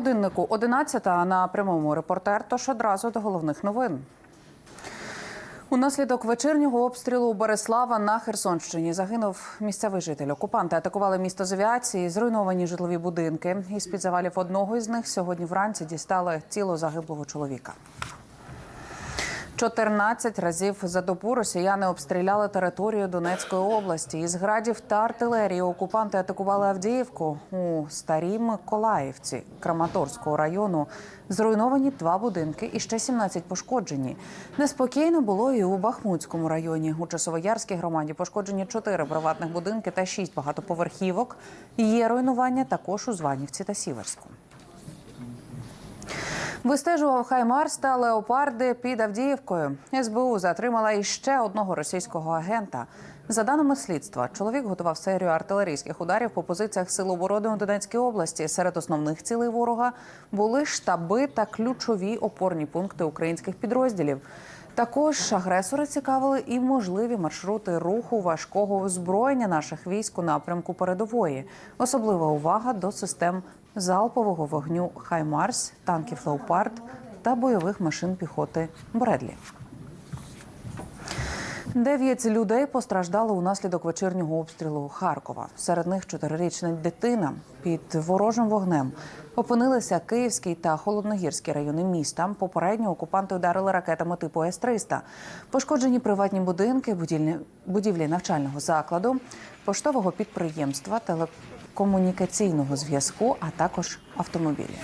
Годиннику 11 а на прямому репортер. Тож одразу до головних новин. Унаслідок вечірнього обстрілу Береслава на Херсонщині загинув місцевий житель. Окупанти атакували місто з авіації, зруйновані житлові будинки. Із під завалів одного із них сьогодні вранці дістали тіло загиблого чоловіка. 14 разів за добу росіяни обстріляли територію Донецької області. Із градів та артилерії окупанти атакували Авдіївку у Старій Миколаївці Краматорського району. Зруйновані два будинки і ще 17 пошкоджені. Неспокійно було і у Бахмутському районі. У Часовоярській громаді пошкоджені 4 приватних будинки та 6 багатоповерхівок. Є руйнування також у Званівці та Сіверську. Вистежував Хаймарс та леопарди під Авдіївкою. СБУ затримала іще одного російського агента. За даними слідства, чоловік готував серію артилерійських ударів по позиціях Сил оборони у Донецькій області. Серед основних цілей ворога були штаби та ключові опорні пункти українських підрозділів. Також агресори цікавили і можливі маршрути руху важкого озброєння наших військ у напрямку передової. Особлива увага до систем залпового вогню Хаймарс, танків Леопард та бойових машин піхоти Бредлі. Дев'ять людей постраждали унаслідок вечірнього обстрілу Харкова. Серед них чотирирічна дитина під ворожим вогнем. Опинилися Київський та Холодногірський райони міста. Попередньо окупанти ударили ракетами типу С-300. Пошкоджені приватні будинки, будівлі, навчального закладу, поштового підприємства, телекомунікаційного зв'язку, а також автомобілі.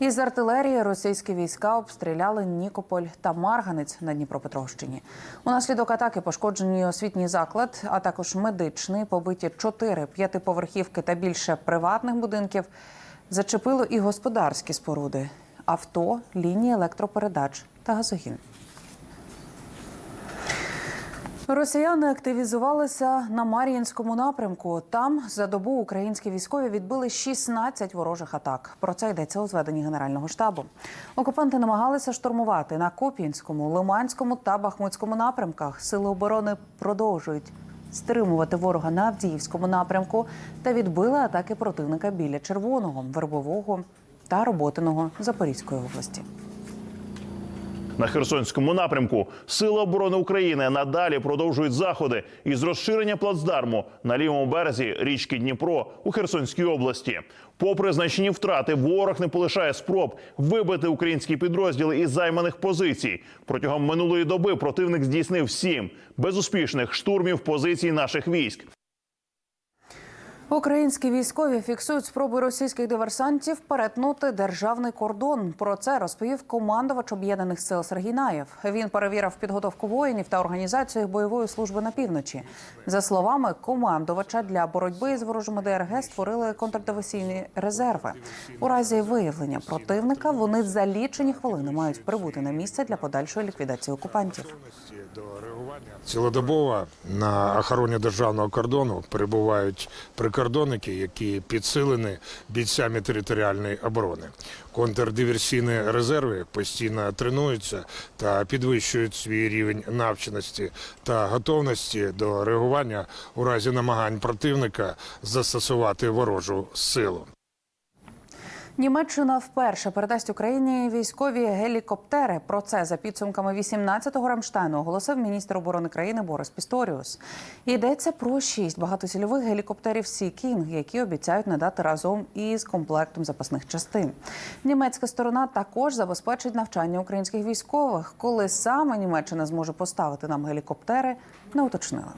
Із артилерії російські війська обстріляли Нікополь та Марганець на Дніпропетровщині. Унаслідок атаки пошкоджені освітній заклад, а також медичний, побиті чотири п'ятиповерхівки та більше приватних будинків. Зачепило і господарські споруди, авто, лінії електропередач та газогін. Росіяни активізувалися на Мар'їнському напрямку. Там за добу українські військові відбили 16 ворожих атак. Про це йдеться у зведенні Генерального штабу. Окупанти намагалися штурмувати на Куп'янському, Лиманському та Бахмутському напрямках. Сили оборони продовжують стримувати ворога на Авдіївському напрямку та відбили атаки противника біля Червоного, Вербового та Роботиного Запорізької області. На Херсонському напрямку Сили оборони України надалі продовжують заходи із розширення плацдарму на лівому березі річки Дніпро у Херсонській області. Попри значні втрати, ворог не полишає спроб вибити українські підрозділи із займаних позицій. Протягом минулої доби противник здійснив сім безуспішних штурмів позицій наших військ. Українські військові фіксують спроби російських диверсантів перетнути державний кордон. Про це розповів командувач об'єднаних сил Сергій Наєв. Він перевірив підготовку воїнів та організацію бойової служби на півночі. За словами командувача, для боротьби з ворожими ДРГ створили контрдиверсійні резерви. У разі виявлення противника вони за лічені хвилини мають прибути на місце для подальшої ліквідації окупантів. Цілодобово на охороні державного кордону перебувають прикордонники, які підсилені бійцями територіальної оборони. Контрдиверсійні резерви постійно тренуються та підвищують свій рівень навченості та готовності до реагування у разі намагань противника застосувати ворожу силу. Німеччина вперше передасть Україні військові гелікоптери. Про це за підсумками 18-го Рамштайну оголосив міністр оборони країни Борис Пісторіус. Йдеться про шість багатоцільових гелікоптерів Сі Кінг, які обіцяють надати разом із комплектом запасних частин. Німецька сторона також забезпечить навчання українських військових. Коли саме Німеччина зможе поставити нам гелікоптери, не уточнила.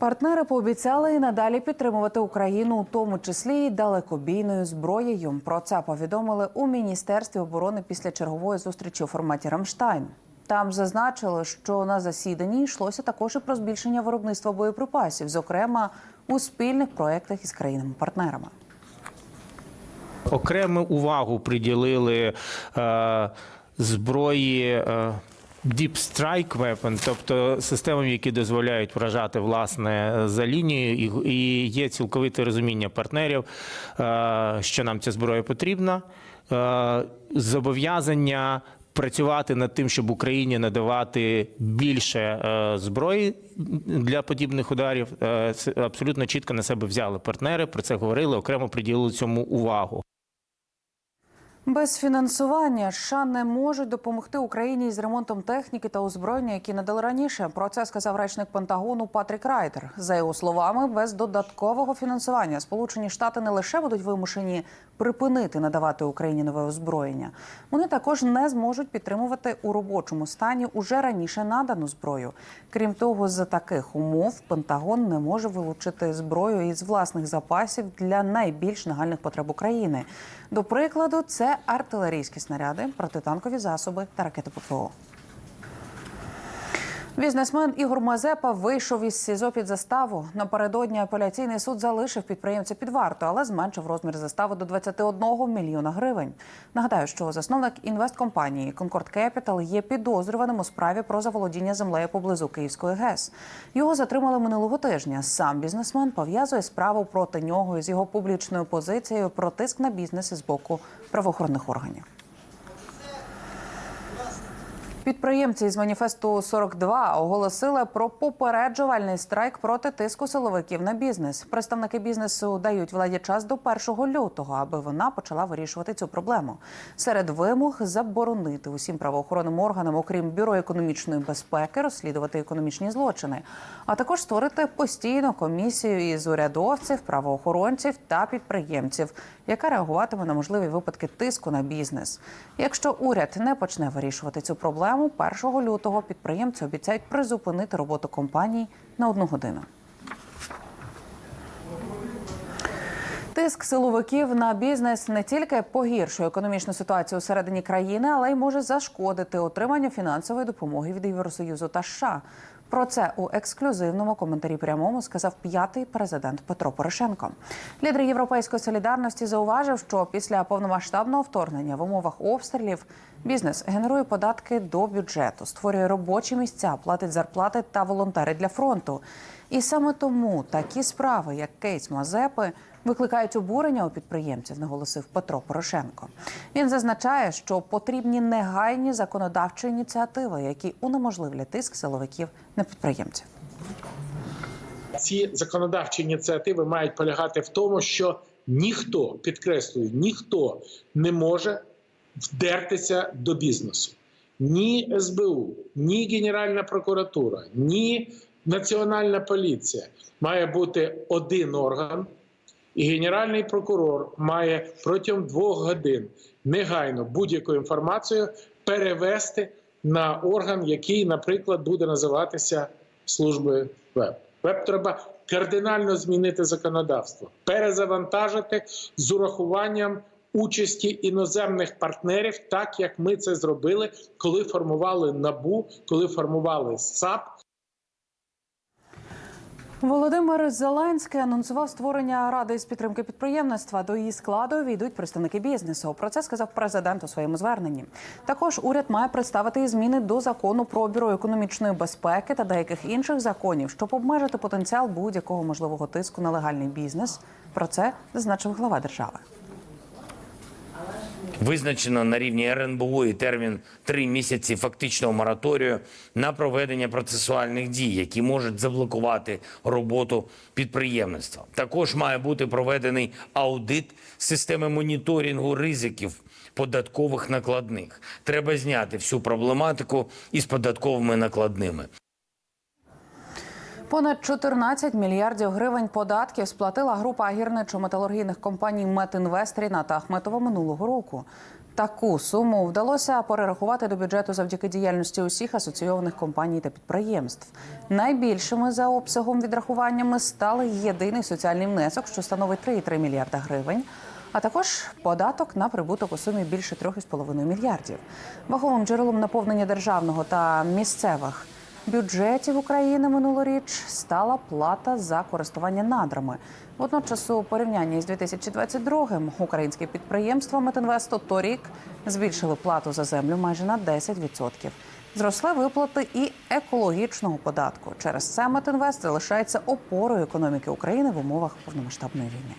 Партнери пообіцяли надалі підтримувати Україну, у тому числі й далекобійною зброєю. Про це повідомили у міністерстві оборони після чергової зустрічі у форматі Рамштайн. Там зазначили, що на засіданні йшлося також і про збільшення виробництва боєприпасів, зокрема у спільних проєктах із країнами-партнерами. Окрему увагу приділили е, зброї. Е, Deep Strike Weapon, тобто системам, які дозволяють вражати власне за лінією, і, є цілковите розуміння партнерів, е, що нам ця зброя потрібна. Е, зобов'язання працювати над тим, щоб Україні надавати більше е, зброї для подібних ударів. Абсолютно чітко на себе взяли партнери. Про це говорили, окремо приділили цьому увагу. Без фінансування США не можуть допомогти Україні із ремонтом техніки та озброєння, які надали раніше. Про це сказав речник Пентагону Патрік Райтер. За його словами, без додаткового фінансування Сполучені Штати не лише будуть вимушені припинити надавати Україні нове озброєння, вони також не зможуть підтримувати у робочому стані уже раніше надану зброю. Крім того, за таких умов Пентагон не може вилучити зброю із власних запасів для найбільш нагальних потреб України. До прикладу, це артилерійські снаряди, протитанкові засоби та ракети ППО. Бізнесмен Ігор Мазепа вийшов із СІЗО під заставу. Напередодні апеляційний суд залишив підприємця під варту, але зменшив розмір застави до 21 мільйона гривень. Нагадаю, що засновник інвесткомпанії Concord Capital є підозрюваним у справі про заволодіння землею поблизу Київської ГЕС. Його затримали минулого тижня. Сам бізнесмен пов'язує справу проти нього із його публічною позицією про тиск на бізнес із боку правоохоронних органів. Підприємці із маніфесту 42 оголосили про попереджувальний страйк проти тиску силовиків на бізнес. Представники бізнесу дають владі час до 1 лютого, аби вона почала вирішувати цю проблему. Серед вимог заборонити усім правоохоронним органам, окрім бюро економічної безпеки, розслідувати економічні злочини, а також створити постійну комісію із урядовців, правоохоронців та підприємців, яка реагуватиме на можливі випадки тиску на бізнес. Якщо уряд не почне вирішувати цю проблему, 1 лютого підприємці обіцяють призупинити роботу компаній на одну годину. Тиск силовиків на бізнес не тільки погіршує економічну ситуацію всередині країни, але й може зашкодити отриманню фінансової допомоги від Євросоюзу та США. Про це у ексклюзивному коментарі прямому сказав п'ятий президент Петро Порошенко. Лідер європейської солідарності зауважив, що після повномасштабного вторгнення в умовах обстрілів бізнес генерує податки до бюджету, створює робочі місця, платить зарплати та волонтери для фронту. І саме тому такі справи, як кейс Мазепи, викликають обурення у підприємців, наголосив Петро Порошенко. Він зазначає, що потрібні негайні законодавчі ініціативи, які унеможливлять тиск силовиків на підприємців. ці законодавчі ініціативи мають полягати в тому, що ніхто підкреслюю, ніхто не може вдертися до бізнесу. Ні СБУ, ні Генеральна прокуратура, ні Національна поліція має бути один орган, і генеральний прокурор має протягом двох годин негайно будь-яку інформацію перевести на орган, який, наприклад, буде називатися службою ВЕБ. ВЕБ треба кардинально змінити законодавство, перезавантажити з урахуванням участі іноземних партнерів, так як ми це зробили, коли формували НАБУ, коли формували САП. Володимир Зеленський анонсував створення ради з підтримки підприємництва. До її складу війдуть представники бізнесу. Про це сказав президент у своєму зверненні. Також уряд має представити зміни до закону про бюро економічної безпеки та деяких інших законів, щоб обмежити потенціал будь-якого можливого тиску на легальний бізнес. Про це зазначив глава держави. Визначено на рівні РНБО і термін три місяці фактичного мораторію на проведення процесуальних дій, які можуть заблокувати роботу підприємництва. Також має бути проведений аудит системи моніторингу ризиків податкових накладних. Треба зняти всю проблематику із податковими накладними. Понад 14 мільярдів гривень податків сплатила група гірничо-металургійних компаній Метінвест Ріната Ахметова минулого року. Таку суму вдалося перерахувати до бюджету завдяки діяльності усіх асоційованих компаній та підприємств. Найбільшими за обсягом відрахуваннями стали єдиний соціальний внесок, що становить 3,3 мільярда гривень. А також податок на прибуток у сумі більше 3,5 мільярдів. Ваговим джерелом наповнення державного та місцевих бюджетів України минулоріч стала плата за користування надрами. Водночас, у порівнянні з 2022-м українські підприємства Метинвесту торік збільшили плату за землю майже на 10%. Зросли виплати і екологічного податку. Через це Метинвест залишається опорою економіки України в умовах повномасштабної війни.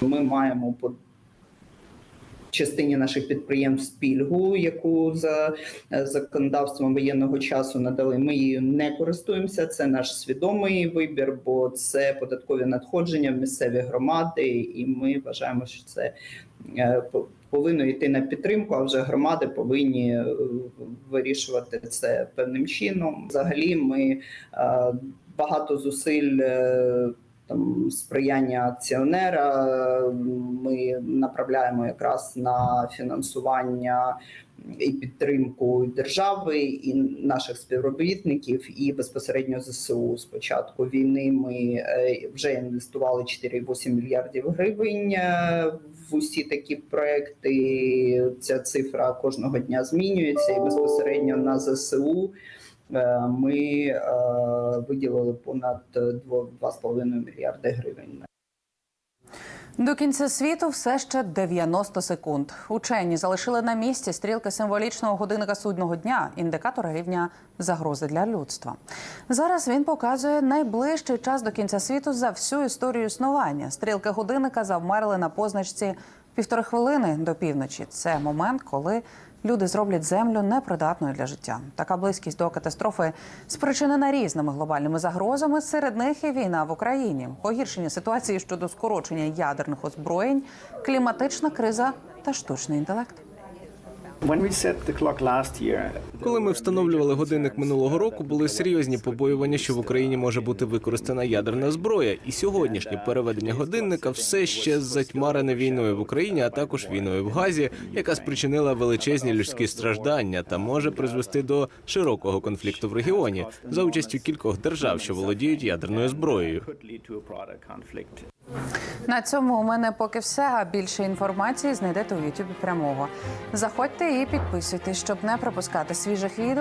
Ми маємо частині наших підприємств пільгу, яку за е, законодавством воєнного часу надали. Ми її не користуємося. Це наш свідомий вибір, бо це податкові надходження в місцеві громади, і ми вважаємо, що це е, повинно йти на підтримку. А вже громади повинні е, вирішувати це певним чином. Взагалі, ми багато зусиль. Там сприяння акціонера ми направляємо якраз на фінансування і підтримку держави і наших співробітників, і безпосередньо ЗСУ. З початку війни ми е, вже інвестували 4,8 мільярдів гривень е, в усі такі проекти. Ця цифра кожного дня змінюється, і безпосередньо на ЗСУ. Е, Ми е, виділили понад 2,5 мільярди гривень До кінця світу все ще 90 секунд. Учені залишили на місці стрілки символічного годинника судного дня, індикатора рівня загрози для людства. Зараз він показує найближчий час до кінця світу за всю історію існування. Стрілки годинника завмерли на позначці півтори хвилини до півночі. Це момент, коли люди зроблять землю непридатною для життя. Така близькість до катастрофи спричинена різними глобальними загрозами. Серед них і війна в Україні, погіршення ситуації щодо скорочення ядерних озброєнь, кліматична криза та штучний інтелект. Коли ми встановлювали годинник минулого року, були серйозні побоювання, що в Україні може бути використана ядерна зброя. І сьогоднішнє переведення годинника все ще затьмарене війною в Україні, а також війною в Газі, яка спричинила величезні людські страждання та може призвести до широкого конфлікту в регіоні за участю кількох держав, що володіють ядерною зброєю. На цьому у мене поки все. А більше інформації знайдете у Ютубі прямого. Заходьте і підписуйтесь, щоб не пропускати свіжих відео